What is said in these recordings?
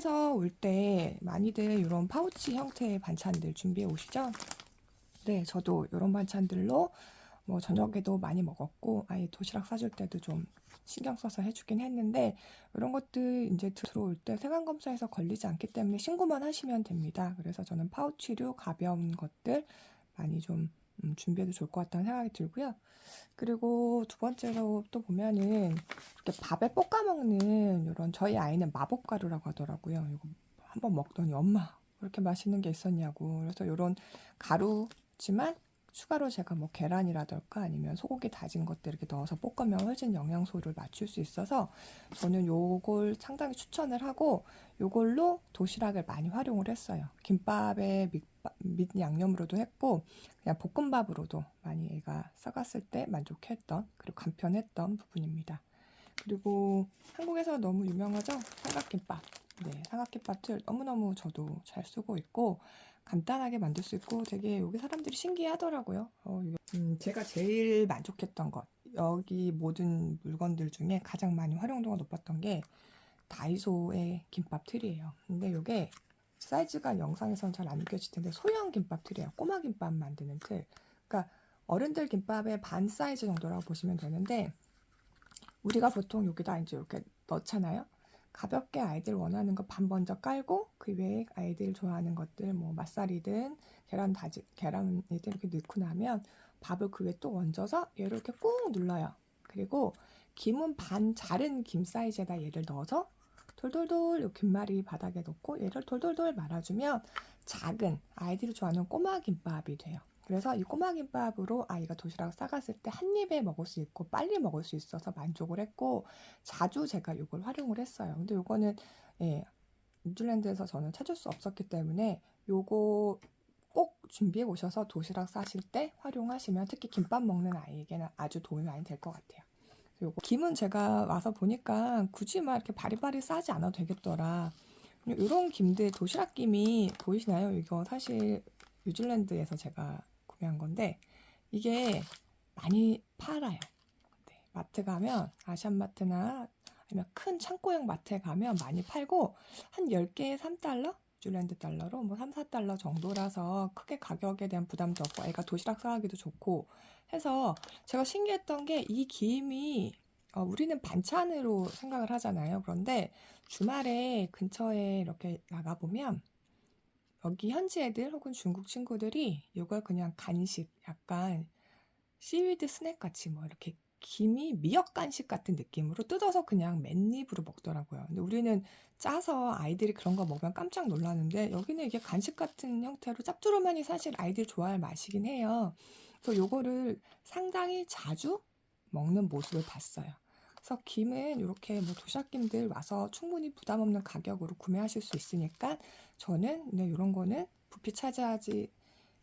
한국에서 올 때 많이들 이런 파우치 형태의 반찬들 준비해 오시죠? 네, 저도 이런 반찬들로 뭐 저녁에도 많이 먹었고 아예 도시락 싸줄 때도 좀 신경 써서 해주긴 했는데 이런 것들 이제 들어올 때 세관 검사에서 걸리지 않기 때문에 신고만 하시면 됩니다. 그래서 저는 파우치류 가벼운 것들 많이 좀 음, 준비해도 좋을 것 같다는 생각이 들고요. 그리고 두 번째로 또 보면은 이렇게 밥에 볶아 먹는 이런 저희 아이는 마법 가루라고 하더라고요. 이거 한번 먹더니 엄마 왜 이렇게 맛있는 게 있었냐고. 그래서 이런 가루지만 추가로 제가 뭐 계란이라던가 아니면 소고기 다진 것들 이렇게 넣어서 볶으면 훨씬 영양소를 맞출 수 있어서 저는 요걸 상당히 추천을 하고 요걸로 도시락을 많이 활용을 했어요. 김밥에 밑 양념으로도 했고 그냥 볶음밥으로도 많이 애가 싸갔을 때 만족했던 그리고 간편했던 부분입니다. 그리고 한국에서 너무 유명하죠? 삼각김밥. 네, 삼각김밥을 너무너무 저도 잘 쓰고 있고 간단하게 만들 수 있고 되게 여기 사람들이 신기하더라고요. 어, 음, 제가 제일 만족했던 것 여기 모든 물건들 중에 가장 많이 활용도가 높았던 게 다이소의 김밥 틀이에요. 근데 이게 사이즈가 영상에서는 잘 안 느껴질 텐데 소형 김밥 틀이에요. 꼬마 김밥 만드는 틀. 그러니까 어른들 김밥의 반 사이즈 정도라고 보시면 되는데 우리가 보통 여기다 이제 이렇게 넣잖아요. 가볍게 아이들 원하는 거반 먼저 깔고 그 외에 아이들 좋아하는 것들 뭐 맛살이든 계란 다지 계란이든 이렇게 넣고 나면 밥을 그 위에 또 얹어서 얘를 이렇게 꾹 눌러요. 그리고 김은 반 자른 김 사이즈에다 얘를 넣어서 돌돌돌 요 김말이 바닥에 놓고 얘를 돌돌돌 말아주면 작은 아이들이 좋아하는 꼬마 김밥이 돼요. 그래서 이 꼬마 김밥으로 아이가 도시락 싸갔을 때 한 입에 먹을 수 있고 빨리 먹을 수 있어서 만족을 했고 자주 제가 이걸 활용을 했어요. 근데 요거는 예, 뉴질랜드에서 저는 찾을 수 없었기 때문에 요거 꼭 준비해 오셔서 도시락 싸실 때 활용하시면 특히 김밥 먹는 아이에게는 아주 도움이 많이 될 것 같아요. 요거 김은 제가 와서 보니까 굳이 막 이렇게 바리바리 싸지 않아도 되겠더라. 이런 김들 도시락 김이 보이시나요? 이거 사실 뉴질랜드에서 제가 구매한 건데 이게 많이 팔아요. 네, 마트 가면 아시안마트나 아니면 큰 창고형 마트에 가면 많이 팔고 한 10개에 3달러? 뉴질랜드 달러로 뭐 3, 4달러 정도라서 크게 가격에 대한 부담도 없고 애가 도시락 싸가기도 좋고 해서 제가 신기했던 게 이 김이 어, 우리는 반찬으로 생각을 하잖아요. 그런데 주말에 근처에 이렇게 나가보면 여기 현지 애들 혹은 중국 친구들이 이걸 그냥 간식, 약간 시위드 스낵 같이 뭐 이렇게 김이 미역 간식 같은 느낌으로 뜯어서 그냥 맨입으로 먹더라고요. 근데 우리는 짜서 아이들이 그런 거 먹으면 깜짝 놀라는데 여기는 이게 간식 같은 형태로 짭조름하니 사실 아이들 좋아할 맛이긴 해요. 그래서 요거를 상당히 자주 먹는 모습을 봤어요. 그래서 김은 이렇게 뭐 도시락김들 와서 충분히 부담 없는 가격으로 구매하실 수 있으니까 저는 네, 이런 거는 부피 차지하지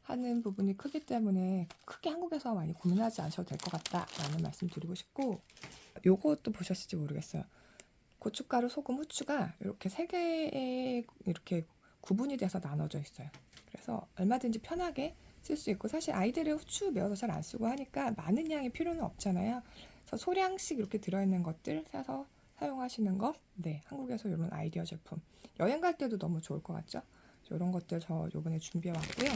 하는 부분이 크기 때문에 크게 한국에서 많이 고민하지 않으셔도 될 것 같다라는 말씀 드리고 싶고 요것도 보셨을지 모르겠어요. 고춧가루, 소금, 후추가 이렇게 세 개에 이렇게 구분이 돼서 나눠져 있어요. 그래서 얼마든지 편하게 쓸 수 있고 사실 아이들은 후추 매워서 잘 안 쓰고 하니까 많은 양의 필요는 없잖아요. 그래서 소량씩 이렇게 들어있는 것들 사서 사용하시는 거, 네 한국에서 이런 아이디어 제품 여행 갈 때도 너무 좋을 것 같죠? 이런 것들 저 요번에 준비해 왔고요.